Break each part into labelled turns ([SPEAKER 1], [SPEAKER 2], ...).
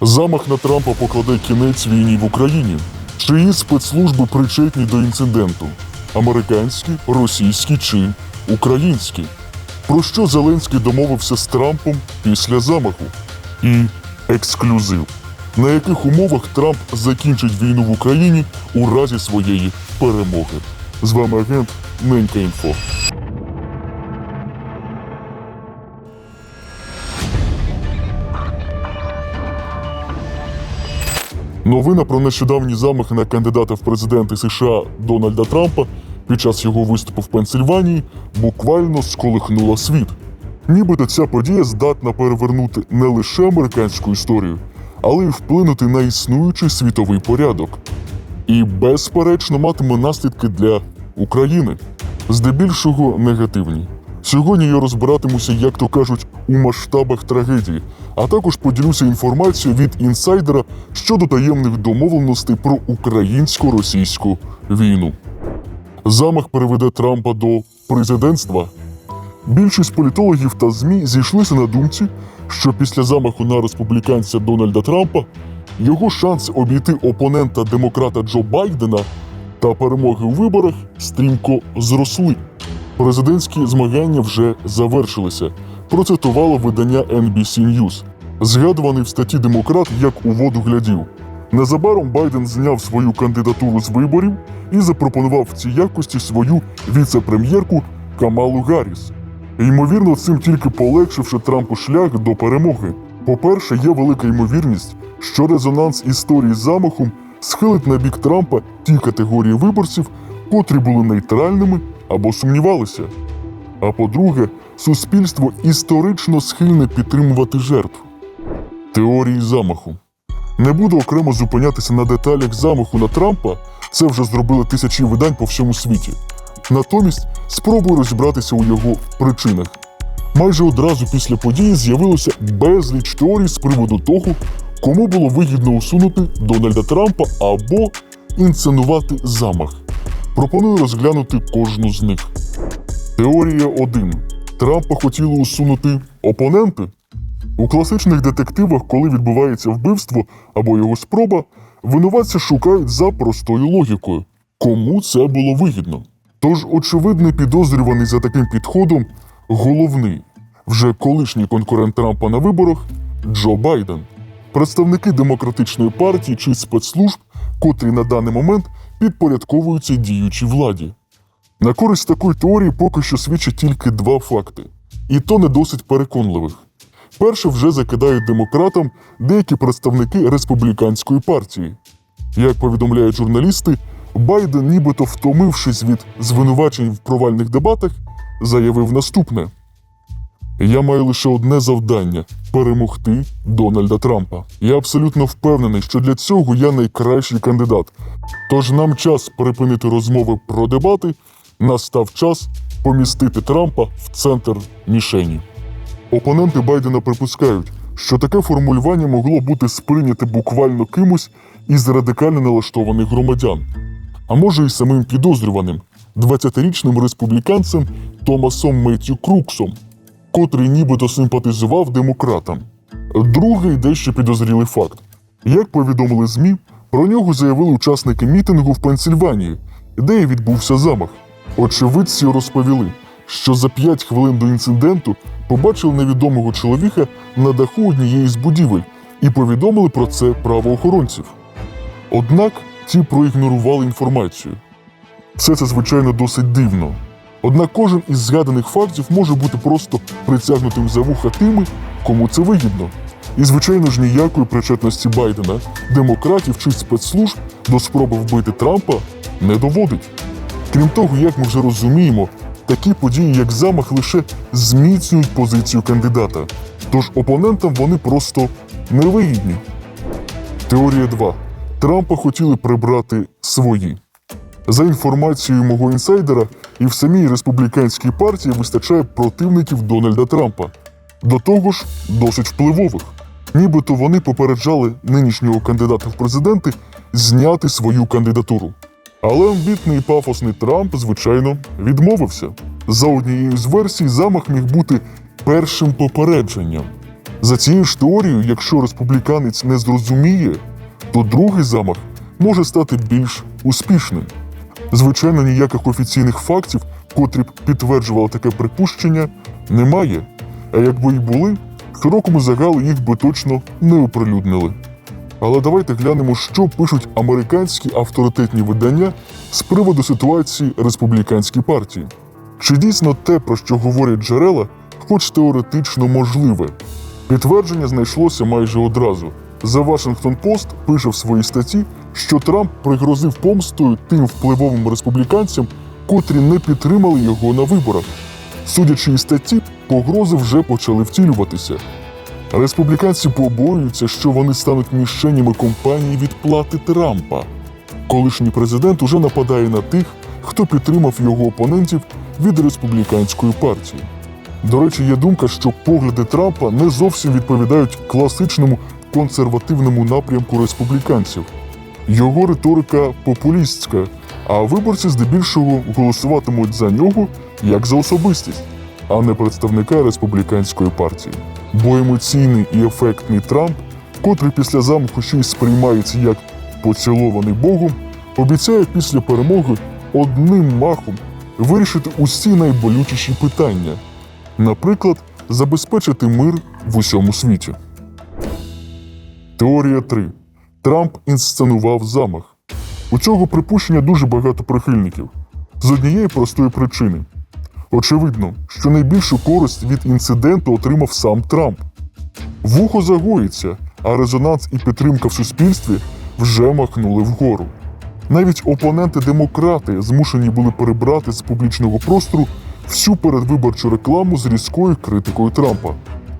[SPEAKER 1] Замах на Трампа покладе кінець війні в Україні. Чиї спецслужби причетні до інциденту? Американські, російські чи українські? Про що Зеленський домовився з Трампом після замаху? І ексклюзив. На яких умовах Трамп закінчить війну в Україні у разі своєї перемоги? З вами агент Ненька Інфо. Новина про нещодавні замахи на кандидата в президенти США Дональда Трампа під час його виступу в Пенсильванії буквально сколихнула світ. Нібито ця подія здатна перевернути не лише американську історію, але й вплинути на існуючий світовий порядок. І безперечно матиме наслідки для України, здебільшого негативні. Сьогодні я розбиратимуся, як то кажуть, у масштабах трагедії, а також поділюся інформацією від інсайдера щодо таємних домовленостей про українсько-російську війну. Замах приведе Трампа до президентства. Більшість політологів та ЗМІ зійшлися на думці, що після замаху на республіканця Дональда Трампа його шанси обійти опонента демократа Джо Байдена та перемоги у виборах стрімко зросли. Президентські змагання вже завершилися. Процитувало видання NBC News. Згадуваний в статті демократ як у воду глядів. Незабаром Байден зняв свою кандидатуру з виборів і запропонував в цій якості свою віце-прем'єрку Камалу Гарріс. Ймовірно, цим тільки полегшивши Трампу шлях до перемоги. По-перше, є велика ймовірність, що резонанс історії з замахом схилить на бік Трампа ті категорії виборців, котрі були нейтральними або сумнівалися. А по-друге, суспільство історично схильне підтримувати жертв. Теорії замаху. Не буду окремо зупинятися на деталях замаху на Трампа, це вже зробили тисячі видань по всьому світі. Натомість спробую розібратися у його причинах. Майже одразу після події з'явилося безліч теорій з приводу того, кому було вигідно усунути Дональда Трампа або інсценувати замах. Пропоную розглянути кожну з них. Теорія 1. Трампа хотіли усунути опоненти. У класичних детективах, коли відбувається вбивство або його спроба, винуватця шукають за простою логікою, кому це було вигідно. Тож очевидний підозрюваний за таким підходом головний, вже колишній конкурент Трампа на виборах Джо Байден. Представники демократичної партії чи спецслужб, котрі на даний момент підпорядковуються діючій владі. На користь такої теорії поки що свідчать тільки два факти, і то не досить переконливих. Перше вже закидають демократам деякі представники республіканської партії. Як повідомляють журналісти, Байден, нібито втомившись від звинувачень в провальних дебатах, заявив наступне: Я маю лише одне завдання перемогти Дональда Трампа. Я абсолютно впевнений, що для цього я найкращий кандидат. Тож нам час припинити розмови про дебати, настав час помістити Трампа в центр мішені. Опоненти Байдена припускають, що таке формулювання могло бути сприйняте буквально кимось із радикально налаштованих громадян, а може й самим підозрюваним 20-річним республіканцем Томасом Меттю Круксом, котрий нібито симпатизував демократам. Другий дещо підозрілий факт. Як повідомили ЗМІ, про нього заявили учасники мітингу в Пенсильванії, де і відбувся замах. Очевидці розповіли, що за 5 хвилин до інциденту побачили невідомого чоловіка на даху однієї з будівель і повідомили про це правоохоронців. Однак ті проігнорували інформацію. Все це, звичайно, досить дивно. Однак кожен із згаданих фактів може бути просто притягнутим за вуха тими, кому це вигідно. І, звичайно ж, ніякої причетності Байдена, демократів чи спецслужб до спроби вбити Трампа не доводить. Крім того, як ми вже розуміємо, такі події, як замах, лише зміцнюють позицію кандидата. Тож опонентам вони просто невигідні. Теорія 2. Трампа хотіли прибрати свої. За інформацією мого інсайдера, і в самій республіканській партії вистачає противників Дональда Трампа. До того ж, досить впливових. Нібито вони попереджали нинішнього кандидата в президенти зняти свою кандидатуру. Але амбітний і пафосний Трамп, звичайно, відмовився. За однією з версій, замах міг бути першим попередженням. За цією ж теорією, якщо республіканець не зрозуміє, то другий замах може стати більш успішним. Звичайно, ніяких офіційних фактів, котрі б підтверджували таке припущення, немає. А якби і були, широкому загалу їх би точно не оприлюднили. Але давайте глянемо, що пишуть американські авторитетні видання з приводу ситуації республіканській партії. Чи дійсно те, про що говорять джерела, хоч теоретично можливе? Підтвердження знайшлося майже одразу. The Washington Post пише в своїй статті, що Трамп пригрозив помстою тим впливовим республіканцям, котрі не підтримали його на виборах. Судячи із статті, погрози вже почали втілюватися. Республіканці побоюються, що вони стануть мішенями компанії відплати Трампа. Колишній президент уже нападає на тих, хто підтримав його опонентів від республіканської партії. До речі, є думка, що погляди Трампа не зовсім відповідають класичному консервативному напрямку республіканців. Його риторика популістська, а виборці здебільшого голосуватимуть за нього як за особистість, а не представника республіканської партії. Бо емоційний і ефектний Трамп, котрий після замаху й сприймається як поцілований Богом, обіцяє після перемоги одним махом вирішити усі найболючіші питання, наприклад, забезпечити мир в усьому світі. Теорія 3. Трамп інсценував замах. У цього припущення дуже багато прихильників з однієї простої причини. Очевидно, що найбільшу користь від інциденту отримав сам Трамп. Вухо загоїться, а резонанс і підтримка в суспільстві вже махнули вгору. Навіть опоненти-демократи змушені були перебрати з публічного простору всю передвиборчу рекламу з різкою критикою Трампа.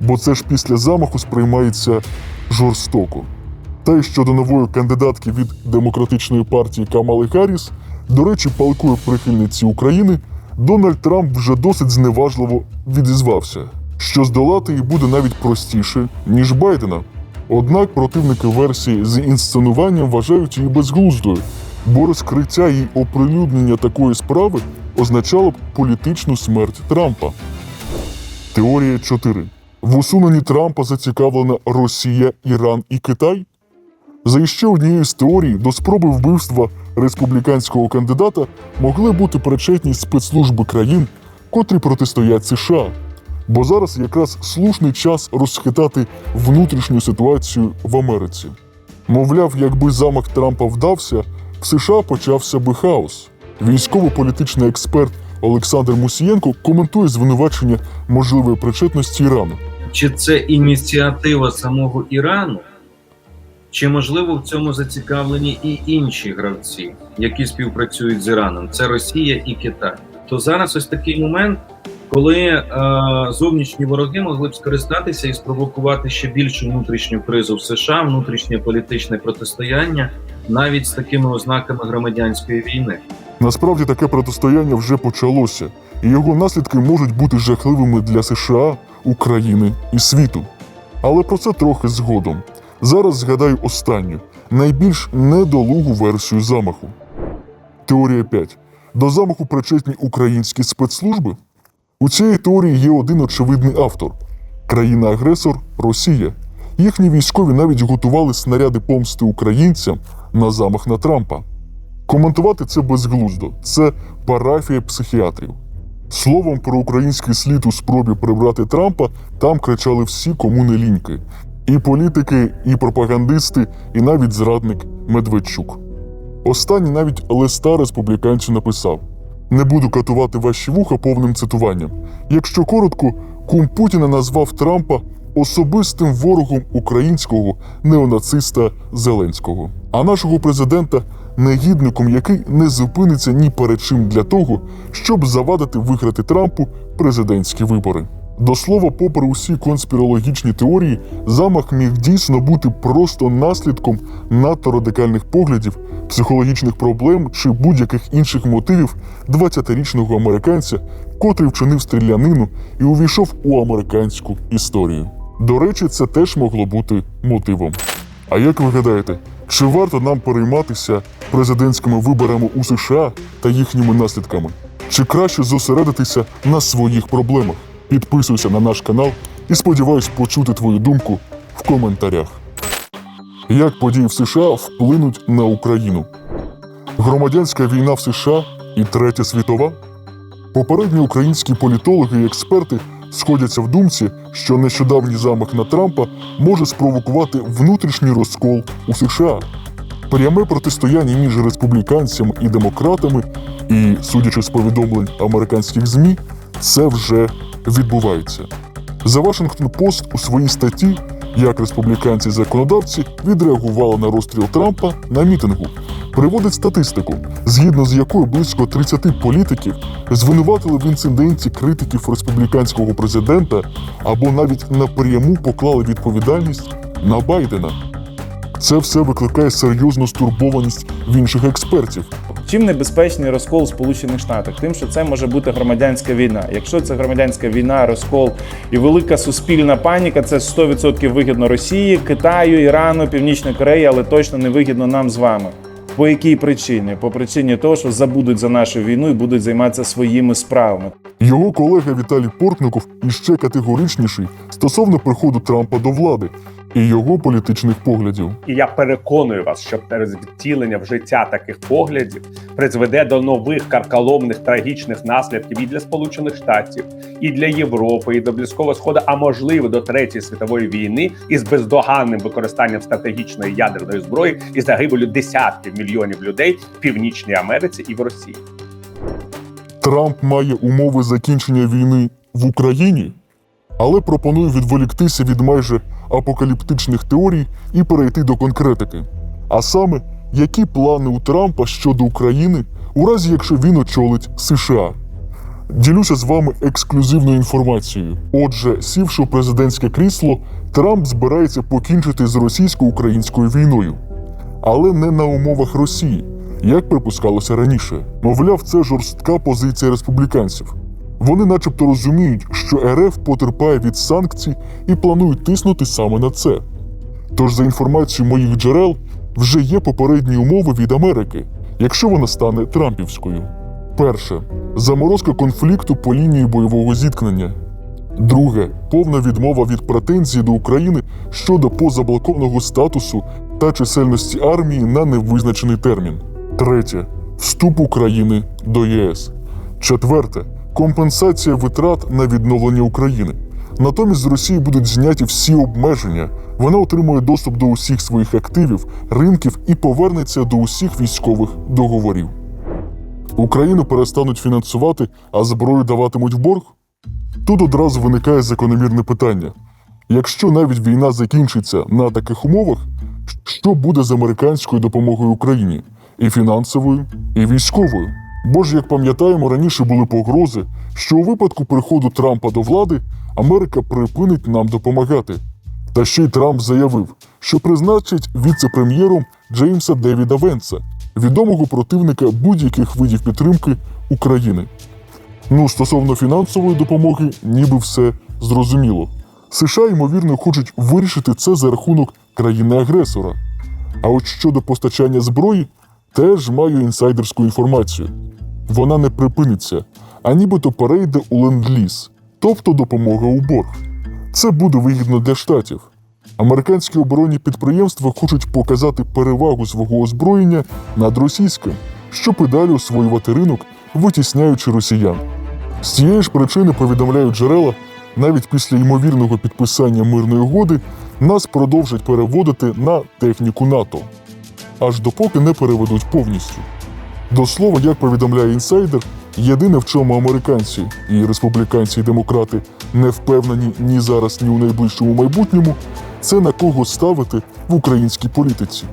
[SPEAKER 1] Бо це ж після замаху сприймається жорстоко. Та й щодо нової кандидатки від демократичної партії Камали Харріс, до речі, палкої прихильниці України, Дональд Трамп вже досить зневажливо відізвався, що здолати її буде навіть простіше, ніж Байдена. Однак противники версії з інсценуванням вважають її безглуздою, бо розкриття і оприлюднення такої справи означало б політичну смерть Трампа. Теорія 4. В усуненні Трампа зацікавлена Росія, Іран і Китай. За іще однією з теорій, до спроби вбивства республіканського кандидата могли бути причетні спецслужби країн, котрі протистоять США. Бо зараз якраз слушний час розхитати внутрішню ситуацію в Америці. Мовляв, якби замах Трампа вдався, в США почався би хаос. Військово-політичний експерт Олександр Мусієнко коментує звинувачення можливої причетності Ірану.
[SPEAKER 2] Чи це ініціатива самого Ірану, чи можливо в цьому зацікавлені і інші гравці, які співпрацюють з Іраном? Це Росія і Китай. То зараз ось такий момент, коли е, зовнішні вороги могли б скористатися і спровокувати ще більшу внутрішню кризу в США, внутрішнє політичне протистояння, навіть з такими ознаками громадянської війни.
[SPEAKER 1] Насправді таке протистояння вже почалося, і його наслідки можуть бути жахливими для США, України і світу. Але про це трохи згодом. Зараз згадаю останню, найбільш недолугу версію замаху. Теорія 5. До замаху причетні українські спецслужби. У цій теорії є один очевидний автор країна-агресор Росія. Їхні військові навіть готували снаряди помсти українцям на замах на Трампа. Коментувати це безглуздо, це парафія психіатрів. Словом, про український слід у спробі прибрати Трампа там кричали всі, кому не ліньки: і політики, і пропагандисти, і навіть зрадник Медведчук. Останній навіть листа республіканцю написав: Не буду катувати ваші вуха повним цитуванням. Якщо коротко, кум Путіна назвав Трампа особистим ворогом українського неонациста Зеленського, а нашого президента негідником, який не зупиниться ні перед чим для того, щоб завадити виграти Трампу президентські вибори. До слова, попри усі конспірологічні теорії, замах міг дійсно бути просто наслідком надто радикальних поглядів, психологічних проблем чи будь-яких інших мотивів 20-річного американця, котрий вчинив стрілянину і увійшов у американську історію. До речі, це теж могло бути мотивом. А як ви гадаєте, чи варто нам перейматися президентськими виборами у США та їхніми наслідками? Чи краще зосередитися на своїх проблемах? Підписуйся на наш канал, і сподіваюсь почути твою думку в коментарях. Як події в США вплинуть на Україну? Громадянська війна в США і Третя світова? Попередні українські політологи і експерти сходяться в думці, що нещодавній замах на Трампа може спровокувати внутрішній розкол у США. Пряме протистояння між республіканцями і демократами, і, судячи з повідомлень американських ЗМІ, це вже відбувається. За Вашингтон Пост у своїй статті, як республіканці-законодавці відреагували на розстріл Трампа на мітингу, приводить статистику, згідно з якою близько 30 політиків звинуватили в інциденті критиків республіканського президента або навіть напряму поклали відповідальність на Байдена. Це все викликає серйозну стурбованість в інших експертів.
[SPEAKER 3] Чим небезпечний розкол Сполучених Штатах? Тим, що це може бути громадянська війна. Якщо це громадянська війна, розкол і велика суспільна паніка, це 100% вигідно Росії, Китаю, Ірану, Північної Кореї, але точно не вигідно нам з вами. По якій причині? По причині того, що забудуть за нашу війну і будуть займатися своїми справами.
[SPEAKER 1] Його колега Віталій Портников іще категоричніший стосовно приходу Трампа до влади і його політичних поглядів.
[SPEAKER 4] І я переконую вас, що втілення в життя таких поглядів призведе до нових карколомних трагічних наслідків і для Сполучених Штатів, і для Європи, і до Близького Сходу, а можливо до третьої світової війни із бездоганним використанням стратегічної ядерної зброї і загибелю десятків мільйонів людей в Північній Америці і в Росії.
[SPEAKER 1] Трамп має умови закінчення війни в Україні, але пропонує відволіктися від майже апокаліптичних теорій і перейти до конкретики. А саме, які плани у Трампа щодо України, у разі якщо він очолить США. Ділюся з вами ексклюзивною інформацією. Отже, сівши у президентське крісло, Трамп збирається покінчити з російсько-українською війною, але не на умовах Росії, як припускалося раніше. Мовляв, це жорстка позиція республіканців. Вони, начебто, розуміють, що РФ потерпає від санкцій і планують тиснути саме на це. Тож, за інформацією моїх джерел, вже є попередні умови від Америки, якщо вона стане Трампівською. Перше заморозка конфлікту по лінії бойового зіткнення. Друге повна відмова від претензій до України щодо позаблокованого статусу та чисельності армії на невизначений термін. Третє вступ України до ЄС. Четверте компенсація витрат на відновлення України. Натомість з Росії будуть зняті всі обмеження. Вона отримує доступ до усіх своїх активів, ринків і повернеться до усіх військових договорів. Україну перестануть фінансувати, а зброю даватимуть в борг? Тут одразу виникає закономірне питання: якщо навіть війна закінчиться на таких умовах, що буде з американською допомогою Україні і фінансовою, і військовою? Бо ж, як пам'ятаємо, раніше були погрози, що у випадку приходу Трампа до влади Америка припинить нам допомагати. Та ще й Трамп заявив, що призначить віце-прем'єром Джеймса Девіда Венса, відомого противника будь-яких видів підтримки України. Ну, стосовно фінансової допомоги, ніби все зрозуміло. США, ймовірно, хочуть вирішити це за рахунок країни-агресора. А от щодо постачання зброї, теж маю інсайдерську інформацію. Вона не припиниться, а нібито перейде у ленд-ліз, тобто допомога у борг. Це буде вигідно для штатів. Американські оборонні підприємства хочуть показати перевагу свого озброєння над російським, щоб і далі освоювати ринок, витісняючи росіян. З цієї ж причини повідомляють джерела, навіть після ймовірного підписання мирної угоди нас продовжать переводити на техніку НАТО, аж допоки не переведуть повністю. До слова, як повідомляє інсайдер, єдине, в чому американці і республіканці і демократи не впевнені ні зараз, ні у найближчому майбутньому, це на кого ставити в українській політиці.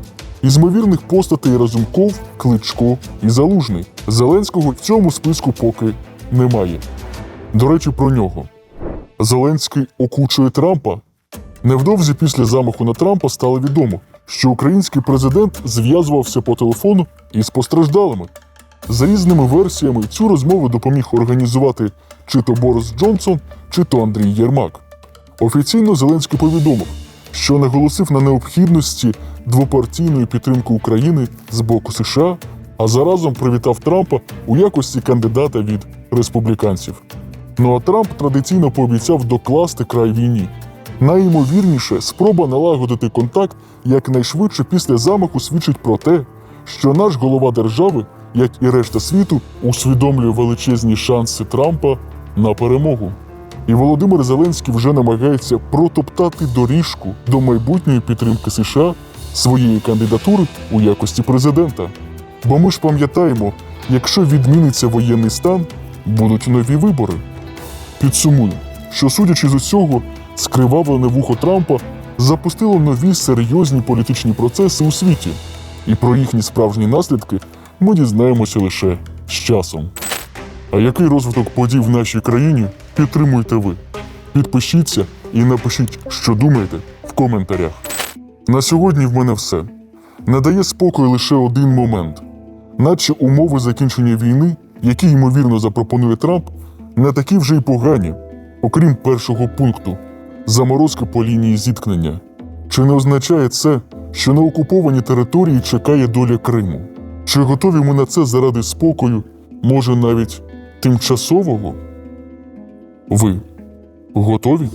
[SPEAKER 1] Із ймовірних постатей Разумков, Кличко і Залужний. Зеленського в цьому списку поки немає. До речі, про нього. Зеленський окучує Трампа. Невдовзі після замаху на Трампа стало відомо, що український президент зв'язувався по телефону із постраждалими. За різними версіями цю розмову допоміг організувати чи то Борис Джонсон, чи то Андрій Єрмак. Офіційно Зеленський повідомив, що наголосив на необхідності двопартійної підтримки України з боку США, а заразом привітав Трампа у якості кандидата від республіканців. Ну а Трамп традиційно пообіцяв докласти край війні. Найімовірніше, спроба налагодити контакт якнайшвидше після замаху свідчить про те, що наш голова держави, як і решта світу, усвідомлює величезні шанси Трампа на перемогу. І Володимир Зеленський вже намагається протоптати доріжку до майбутньої підтримки США своєї кандидатури у якості президента. Бо ми ж пам'ятаємо, якщо відміниться воєнний стан, будуть нові вибори. Підсумую, що судячи з усього, скривавлене вухо Трампа запустило нові серйозні політичні процеси у світі, і про їхні справжні наслідки ми дізнаємося лише з часом. А який розвиток подій в нашій країні підтримуєте ви? Підпишіться і напишіть, що думаєте в коментарях. На сьогодні в мене все. Не дає спокою лише один момент, наче умови закінчення війни, які ймовірно запропонує Трамп, не такі вже й погані, окрім першого пункту заморозки по лінії зіткнення. Чи не означає це, що на окупованій території чекає доля Криму? Чи готові ми на це заради спокою, може навіть тимчасового? Ви готові?